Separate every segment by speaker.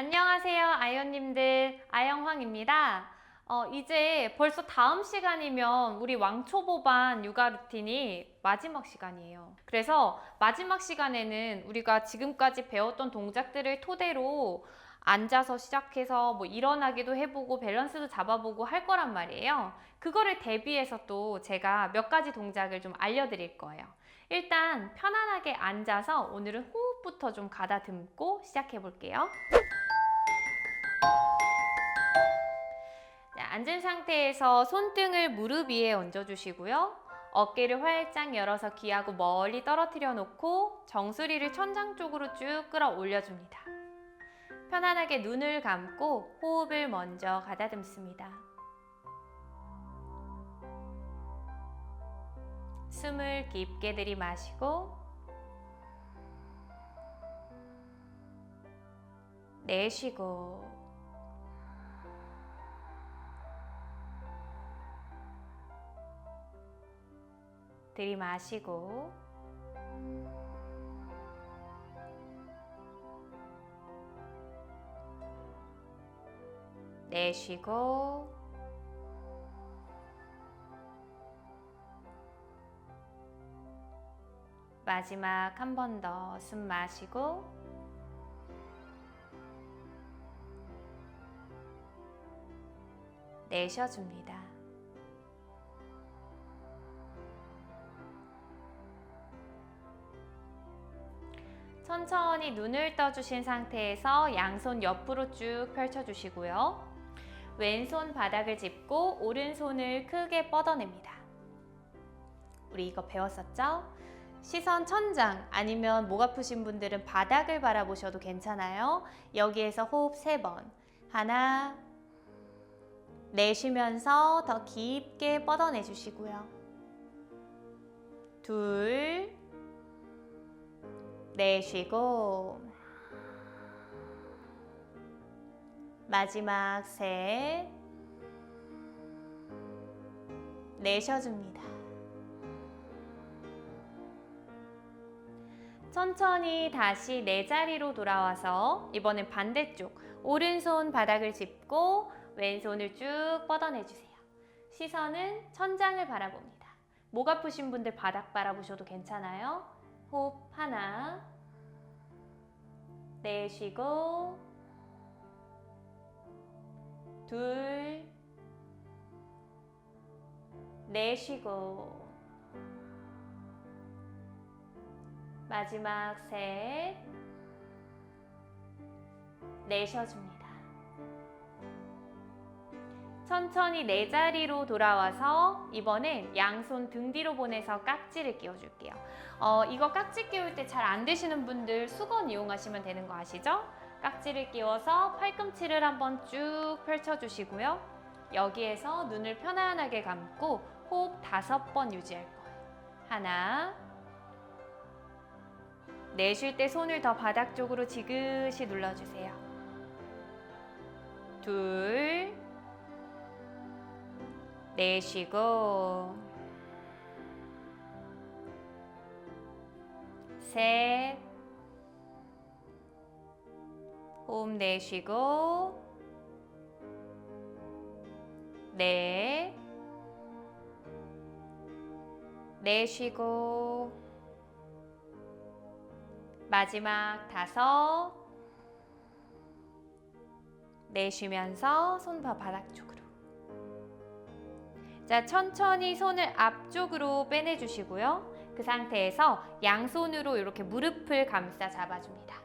Speaker 1: 안녕하세요, 아연님들. 아영황입니다. 어, 이제 벌써 다음 시간이면 우리 왕초보반 육아 루틴이 마지막 시간이에요. 그래서 마지막 시간에는 우리가 지금까지 배웠던 동작들을 토대로 앉아서 시작해서 뭐 일어나기도 해보고 밸런스도 잡아보고 할 거란 말이에요. 그거를 대비해서 또 제가 몇 가지 동작을 좀 알려드릴 거예요. 일단 편안하게 앉아서 오늘은 호흡부터 좀 가다듬고 시작해 볼게요. 자, 앉은 상태에서 손등을 무릎 위에 얹어주시고요. 어깨를 활짝 열어서 귀하고 멀리 떨어뜨려 놓고 정수리를 천장 쪽으로 쭉 끌어 올려줍니다. 편안하게 눈을 감고 호흡을 먼저 가다듬습니다. 숨을 깊게 들이마시고 내쉬고 들이마시고. 내쉬고. 마지막 한 번 더 숨 마시고. 내쉬어줍니다. 천천히 눈을 떠주신 상태에서 양손 옆으로 쭉 펼쳐주시고요. 왼손 바닥을 짚고 오른손을 크게 뻗어냅니다. 우리 이거 배웠었죠? 시선 천장 아니면 목 아프신 분들은 바닥을 바라보셔도 괜찮아요. 여기에서 호흡 세 번. 하나, 내쉬면서 더 깊게 뻗어내 주시고요. 둘, 내쉬고, 마지막 셋, 내쉬어줍니다. 천천히 다시 내 자리로 돌아와서 이번엔 반대쪽 오른손 바닥을 짚고 왼손을 쭉 뻗어내 주세요. 시선은 천장을 바라봅니다. 목 아프신 분들 바닥 바라보셔도 괜찮아요. 호흡 하나. 내쉬고. 둘. 내쉬고. 마지막 셋. 내쉬어줍니다. 천천히 내 자리로 돌아와서 이번엔 양손 등 뒤로 보내서 깍지를 끼워줄게요. 어, 이거 깍지 끼울 때 잘 안 되시는 분들 수건 이용하시면 되는 거 아시죠? 깍지를 끼워서 팔꿈치를 한번 쭉 펼쳐주시고요. 여기에서 눈을 편안하게 감고 호흡 다섯 번 유지할 거예요. 하나, 내쉴 때 손을 더 바닥 쪽으로 지그시 눌러주세요. 둘, 내쉬고, 셋, 호흡 내쉬고, 넷, 내쉬고, 마지막 다섯. 내쉬면서 손바 바닥 쪽으로 자 천천히 손을 앞쪽으로 빼내주시고요. 그 상태에서 양손으로 이렇게 무릎을 감싸 잡아줍니다.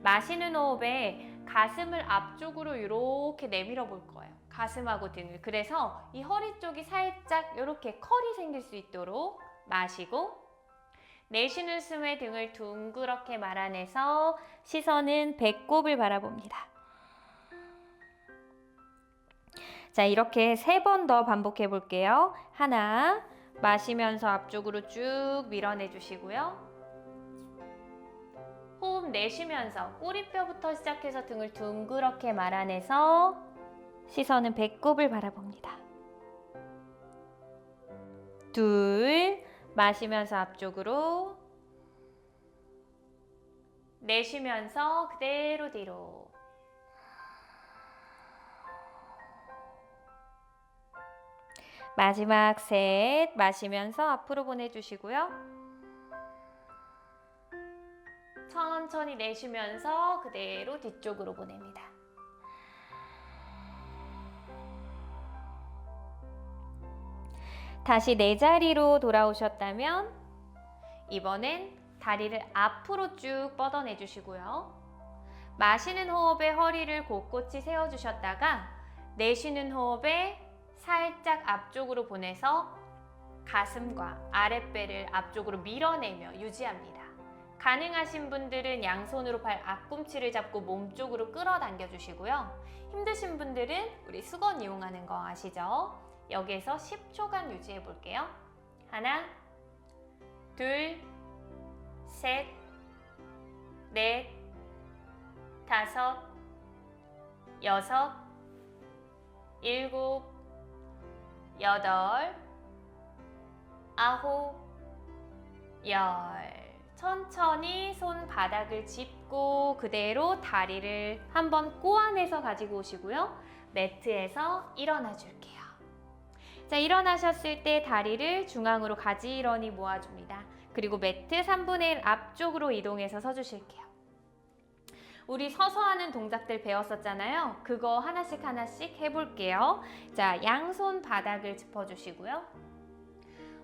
Speaker 1: 마시는 호흡에 가슴을 앞쪽으로 이렇게 내밀어 볼 거예요. 가슴하고 등을. 그래서 이 허리 쪽이 살짝 이렇게 컬이 생길 수 있도록 마시고 내쉬는 숨에 등을 둥그렇게 말아내서 시선은 배꼽을 바라봅니다. 자, 이렇게 세 번 더 반복해 볼게요. 하나, 마시면서 앞쪽으로 쭉 밀어내 주시고요. 호흡 내쉬면서 꼬리뼈부터 시작해서 등을 둥그렇게 말아내서 시선은 배꼽을 바라봅니다. 둘, 마시면서 앞쪽으로 내쉬면서 그대로 뒤로 마지막 셋 마시면서 앞으로 보내주시고요. 천천히 내쉬면서 그대로 뒤쪽으로 보냅니다. 다시 내 자리로 돌아오셨다면 이번엔 다리를 앞으로 쭉 뻗어내 주시고요. 마시는 호흡에 허리를 곧곧이 세워 주셨다가 내쉬는 호흡에 살짝 앞쪽으로 보내서 가슴과 아랫배를 앞쪽으로 밀어내며 유지합니다. 가능하신 분들은 양손으로 발 앞꿈치를 잡고 몸쪽으로 끌어당겨 주시고요. 힘드신 분들은 우리 수건 이용하는 거 아시죠? 여기에서 10초간 유지해 볼게요. 하나, 둘, 셋, 넷, 다섯, 여섯, 일곱, 여덟, 아홉, 열. 천천히 손바닥을 짚고 그대로 다리를 한번 꼬아내서 가지고 오시고요. 매트에서 일어나 줄게요. 자, 일어나셨을 때 다리를 중앙으로 가지런히 모아줍니다. 그리고 매트 3분의 1 앞쪽으로 이동해서 서주실게요. 우리 서서 하는 동작들 배웠었잖아요. 그거 하나씩 하나씩 해볼게요. 자, 양손 바닥을 짚어주시고요.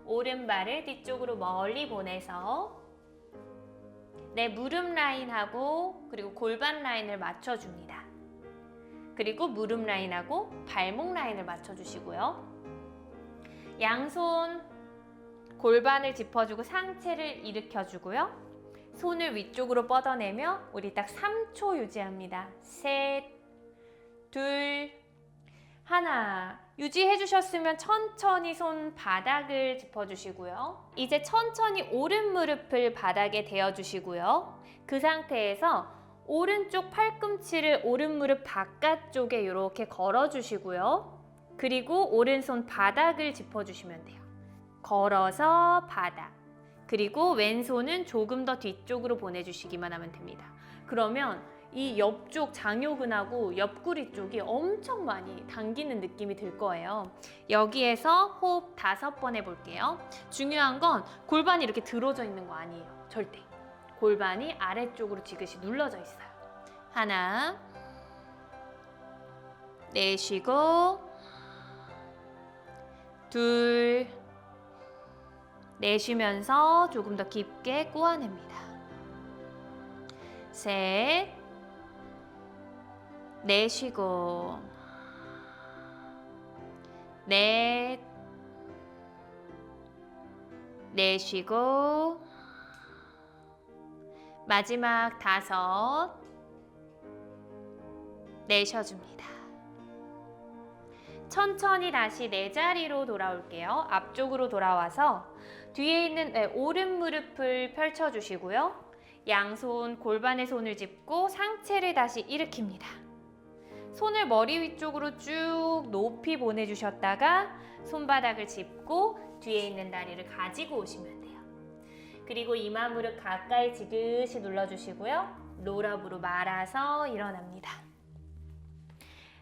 Speaker 1: 오른발을 뒤쪽으로 멀리 보내서 내 무릎 라인하고 그리고 골반 라인을 맞춰줍니다. 그리고 무릎 라인하고 발목 라인을 맞춰주시고요. 양손 골반을 짚어주고 상체를 일으켜주고요. 손을 위쪽으로 뻗어내며 우리 딱 3초 유지합니다. 셋, 둘, 하나. 유지해 주셨으면 천천히 손 바닥을 짚어 주시고요. 이제 천천히 오른 무릎을 바닥에 대어 주시고요. 그 상태에서 오른쪽 팔꿈치를 오른 무릎 바깥쪽에 이렇게 걸어 주시고요. 그리고 오른손 바닥을 짚어 주시면 돼요. 걸어서 바닥. 그리고 왼손은 조금 더 뒤쪽으로 보내주시기만 하면 됩니다. 그러면 이 옆쪽 장요근하고 옆구리 쪽이 엄청 많이 당기는 느낌이 들 거예요. 여기에서 호흡 다섯 번 해볼게요. 중요한 건 골반이 이렇게 들어져 있는 거 아니에요. 절대. 골반이 아래쪽으로 지그시 눌러져 있어요. 하나, 내쉬고, 둘, 내쉬면서 조금 더 깊게 꼬아냅니다. 셋, 내쉬고, 넷, 내쉬고, 마지막 다섯, 내쉬어줍니다. 천천히 다시 내 자리로 돌아올게요. 앞쪽으로 돌아와서 뒤에 있는 네, 오른 무릎을 펼쳐주시고요. 양손 골반에 손을 짚고 상체를 다시 일으킵니다. 손을 머리 위쪽으로 쭉 높이 보내주셨다가 손바닥을 짚고 뒤에 있는 다리를 가지고 오시면 돼요. 그리고 이마 무릎 가까이 지그시 눌러주시고요. 롤업으로 말아서 일어납니다.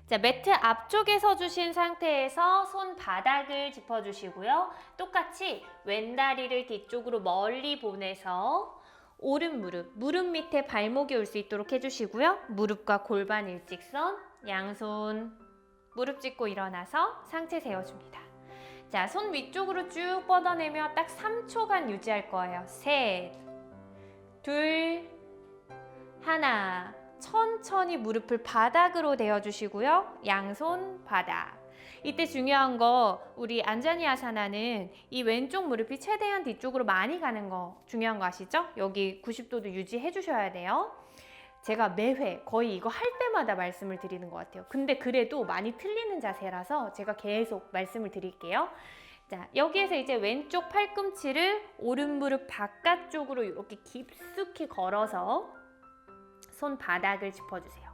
Speaker 1: 자, 매트 앞쪽에 서주신 상태에서 손바닥을 짚어주시고요. 똑같이 왼다리를 뒤쪽으로 멀리 보내서 오른 무릎, 무릎 밑에 발목이 올 수 있도록 해주시고요. 무릎과 골반 일직선, 양손 무릎 짚고 일어나서 상체 세워줍니다. 자, 손 위쪽으로 쭉 뻗어내며 딱 3초간 유지할 거예요. 셋, 둘, 하나. 천천히 무릎을 바닥으로 대어주시고요. 양손 바닥. 이때 중요한 거 우리 안자니 아사나는 이 왼쪽 무릎이 최대한 뒤쪽으로 많이 가는 거 중요한 거 아시죠? 여기 90도도 유지해 주셔야 돼요. 제가 매회 거의 이거 할 때마다 말씀을 드리는 것 같아요. 근데 그래도 많이 틀리는 자세라서 제가 계속 말씀을 드릴게요. 자, 여기에서 이제 왼쪽 팔꿈치를 오른 무릎 바깥쪽으로 이렇게 깊숙이 걸어서 손바닥을 짚어주세요.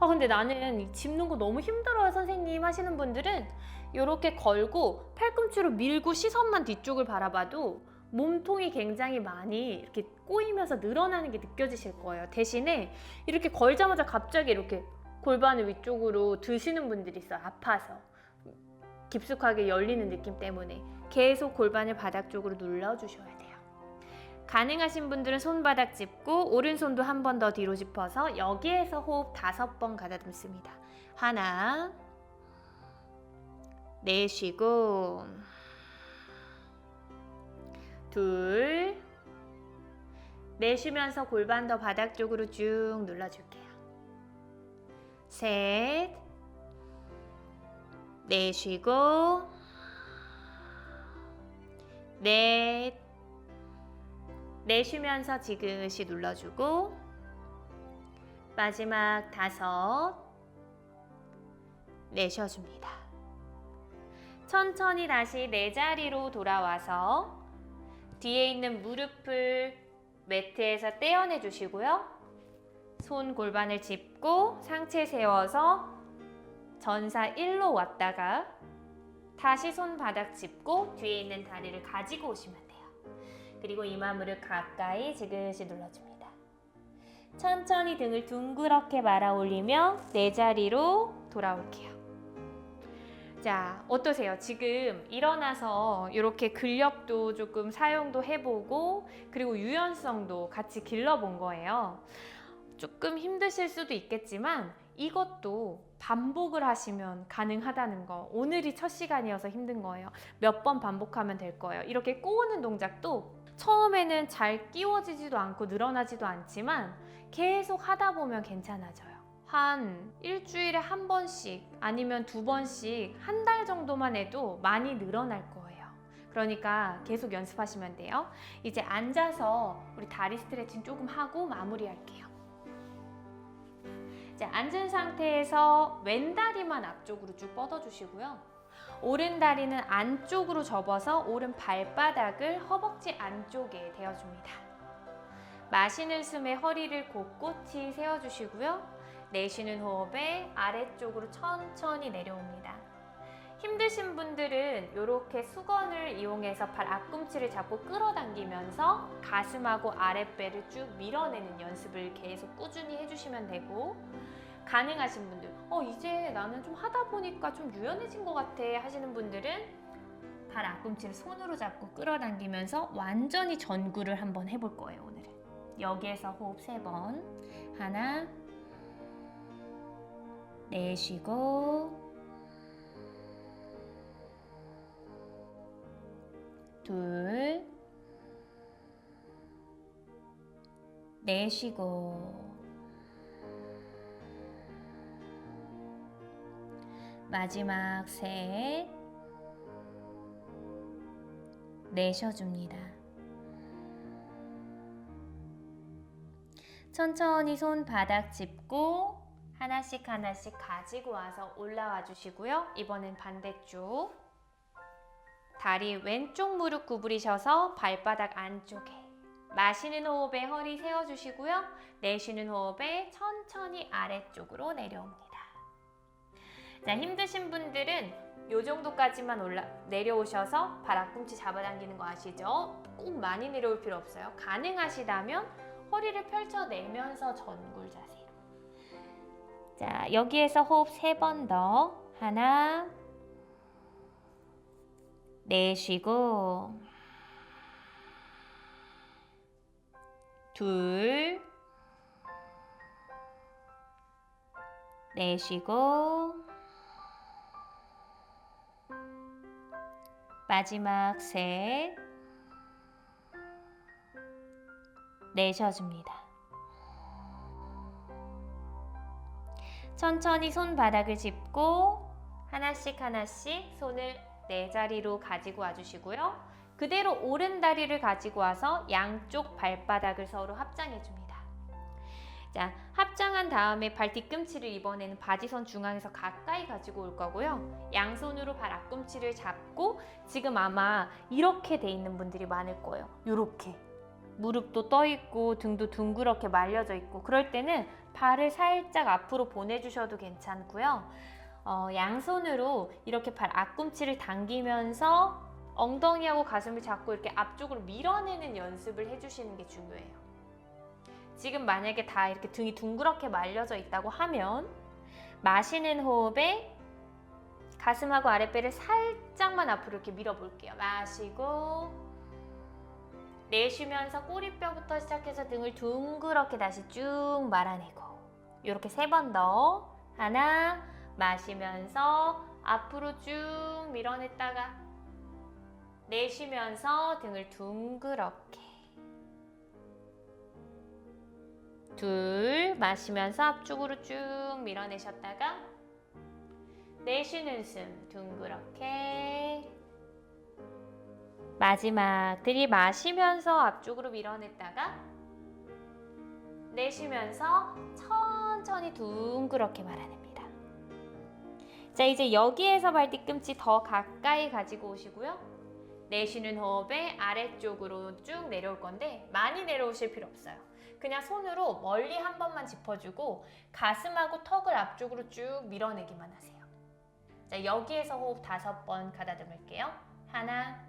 Speaker 1: 아 근데 나는 이 짚는 거 너무 힘들어요 선생님 하시는 분들은 이렇게 걸고 팔꿈치로 밀고 시선만 뒤쪽을 바라봐도 몸통이 굉장히 많이 이렇게 꼬이면서 늘어나는 게 느껴지실 거예요. 대신에 이렇게 걸자마자 갑자기 이렇게 골반을 위쪽으로 드시는 분들이 있어요. 아파서. 깊숙하게 열리는 느낌 때문에 계속 골반을 바닥 쪽으로 눌러주셔야 돼요. 가능하신 분들은 손바닥 짚고 오른손도 한 번 더 뒤로 짚어서 여기에서 호흡 다섯 번 가다듬습니다. 하나, 내쉬고, 둘, 내쉬면서 골반 더 바닥 쪽으로 쭉 눌러줄게요. 셋, 내쉬고, 넷, 내쉬면서 지그시 눌러주고, 마지막 다섯, 내쉬어줍니다. 천천히 다시 내 자리로 돌아와서 뒤에 있는 무릎을 매트에서 떼어내 주시고요. 손 골반을 짚고 상체 세워서 전사 1로 왔다가 다시 손 바닥 짚고 뒤에 있는 다리를 가지고 오시면 돼요. 그리고 이마 무릎 가까이 지그시 눌러줍니다. 천천히 등을 둥그렇게 말아 올리며 내 자리로 돌아올게요. 자, 어떠세요? 지금 일어나서 이렇게 근력도 조금 사용도 해보고 그리고 유연성도 같이 길러본 거예요. 조금 힘드실 수도 있겠지만 이것도 반복을 하시면 가능하다는 거. 오늘이 첫 시간이어서 힘든 거예요. 몇 번 반복하면 될 거예요. 이렇게 꼬우는 동작도 처음에는 잘 끼워지지도 않고 늘어나지도 않지만 계속 하다 보면 괜찮아져요. 한 일주일에 한 번씩 아니면 두 번씩 한 달 정도만 해도 많이 늘어날 거예요. 그러니까 계속 연습하시면 돼요. 이제 앉아서 우리 다리 스트레칭 조금 하고 마무리할게요. 이제 앉은 상태에서 왼 다리만 앞쪽으로 쭉 뻗어주시고요. 오른 다리는 안쪽으로 접어서 오른 발바닥을 허벅지 안쪽에 대어줍니다. 마시는 숨에 허리를 곧곧이 세워주시고요. 내쉬는 호흡에 아래쪽으로 천천히 내려옵니다. 힘드신 분들은 이렇게 수건을 이용해서 발 앞꿈치를 잡고 끌어당기면서 가슴하고 아랫배를 쭉 밀어내는 연습을 계속 꾸준히 해주시면 되고 가능하신 분들. 어 이제 나는 좀 하다 보니까 좀 유연해진 것 같아 하시는 분들은 발 앞꿈치를 손으로 잡고 끌어당기면서 완전히 전구를 한번 해볼 거예요 오늘은. 여기에서 호흡 세 번. 하나. 내쉬고. 둘. 내쉬고 마지막 셋 내쉬어줍니다. 천천히 손 바닥 짚고 하나씩 하나씩 가지고 와서 올라와 주시고요. 이번엔 반대쪽. 다리 왼쪽 무릎 구부리셔서 발바닥 안쪽에. 마시는 호흡에 허리 세워주시고요. 내쉬는 호흡에 천천히 아래쪽으로 내려옵니다. 자, 힘드신 분들은 이 정도까지만 올라 내려오셔서 발 앞꿈치 잡아당기는 거 아시죠? 꼭 많이 내려올 필요 없어요. 가능하시다면 허리를 펼쳐내면서 전굴 자세로. 자, 여기에서 호흡 세 번 더. 하나. 내쉬고. 둘. 내쉬고. 마지막 셋. 내쉬어줍니다. 천천히 손바닥을 짚고 하나씩 하나씩 손을 내 자리로 가지고 와주시고요. 그대로 오른 다리를 가지고 와서 양쪽 발바닥을 서로 합장해 줍니다. 자, 합장한 다음에 발 뒤꿈치를 이번에는 바지선 중앙에서 가까이 가지고 올 거고요. 양손으로 발 앞꿈치를 잡고 지금 아마 이렇게 돼 있는 분들이 많을 거예요. 이렇게. 무릎도 떠 있고 등도 둥그렇게 말려져 있고 그럴 때는 발을 살짝 앞으로 보내주셔도 괜찮고요. 어, 양손으로 이렇게 발 앞꿈치를 당기면서 엉덩이하고 가슴을 잡고 이렇게 앞쪽으로 밀어내는 연습을 해주시는 게 중요해요. 지금 만약에 다 이렇게 등이 둥그렇게 말려져 있다고 하면 마시는 호흡에 가슴하고 아랫배를 살짝만 앞으로 이렇게 밀어볼게요. 마시고 내쉬면서 꼬리뼈부터 시작해서 등을 둥그렇게 다시 쭉 말아내고 이렇게 세 번 더 하나 마시면서 앞으로 쭉 밀어냈다가 내쉬면서 등을 둥그렇게 둘 마시면서 앞쪽으로 쭉 밀어내셨다가 내쉬는 숨 둥그렇게 마지막 들이마시면서 앞쪽으로 밀어냈다가 내쉬면서 천천히 둥그렇게 말아냅니다. 자 이제 여기에서 발 뒤꿈치 더 가까이 가지고 오시고요. 내쉬는 호흡에 아래쪽으로 쭉 내려올 건데 많이 내려오실 필요 없어요. 그냥 손으로 멀리 한 번만 짚어주고 가슴하고 턱을 앞쪽으로 쭉 밀어내기만 하세요. 자 여기에서 호흡 다섯 번 가다듬을게요. 하나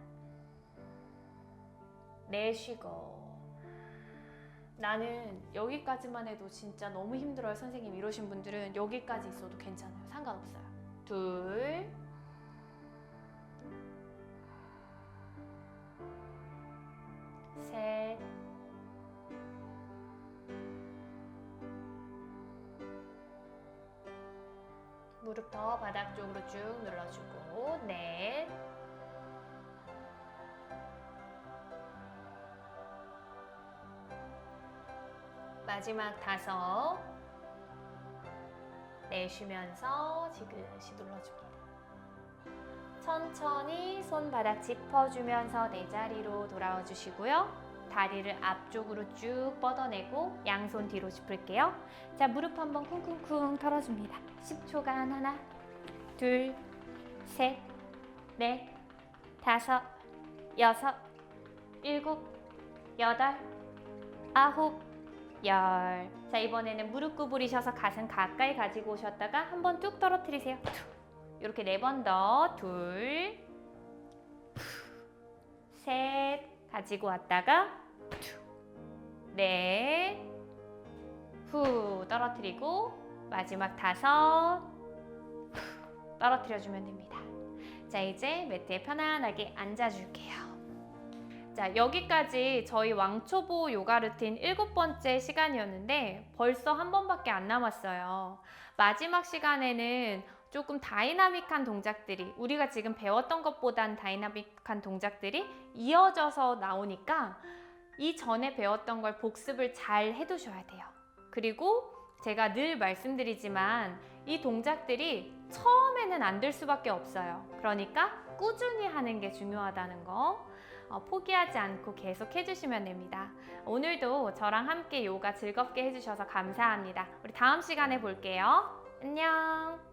Speaker 1: 내쉬고 나는 여기까지만 해도 진짜 너무 힘들어요 선생님 이러신 분들은 여기까지 있어도 괜찮아요 상관없어요 둘 셋, 무릎 더 바닥 쪽으로 쭉 눌러주고, 넷, 마지막 다섯, 내쉬면서 지그시 눌러줍니다. 천천히 손바닥 짚어주면서 내 자리로 돌아와 주시고요. 다리를 앞쪽으로 쭉 뻗어내고 양손 뒤로 짚을게요. 자, 무릎 한번 쿵쿵쿵 털어줍니다. 10초간 하나, 둘, 셋, 넷, 다섯, 여섯, 일곱, 여덟, 아홉, 열. 자, 이번에는 무릎 구부리셔서 가슴 가까이 가지고 오셨다가 한번 뚝 떨어뜨리세요. 이렇게 네 번 더. 둘, 셋, 가지고 왔다가 넷, 후 떨어뜨리고 마지막 다섯, 후 떨어뜨려 주면 됩니다. 자, 이제 매트에 편안하게 앉아줄게요. 자, 여기까지 저희 왕초보 요가 루틴 일곱 번째 시간이었는데 벌써 한 번밖에 안 남았어요. 마지막 시간에는 조금 다이나믹한 동작들이 우리가 지금 배웠던 것보단 다이나믹한 동작들이 이어져서 나오니까 이 전에 배웠던 걸 복습을 잘 해두셔야 돼요. 그리고 제가 늘 말씀드리지만 이 동작들이 처음에는 안 될 수밖에 없어요. 그러니까 꾸준히 하는 게 중요하다는 거. 어, 포기하지 않고 계속 해주시면 됩니다. 오늘도 저랑 함께 요가 즐겁게 해주셔서 감사합니다. 우리 다음 시간에 볼게요. 안녕.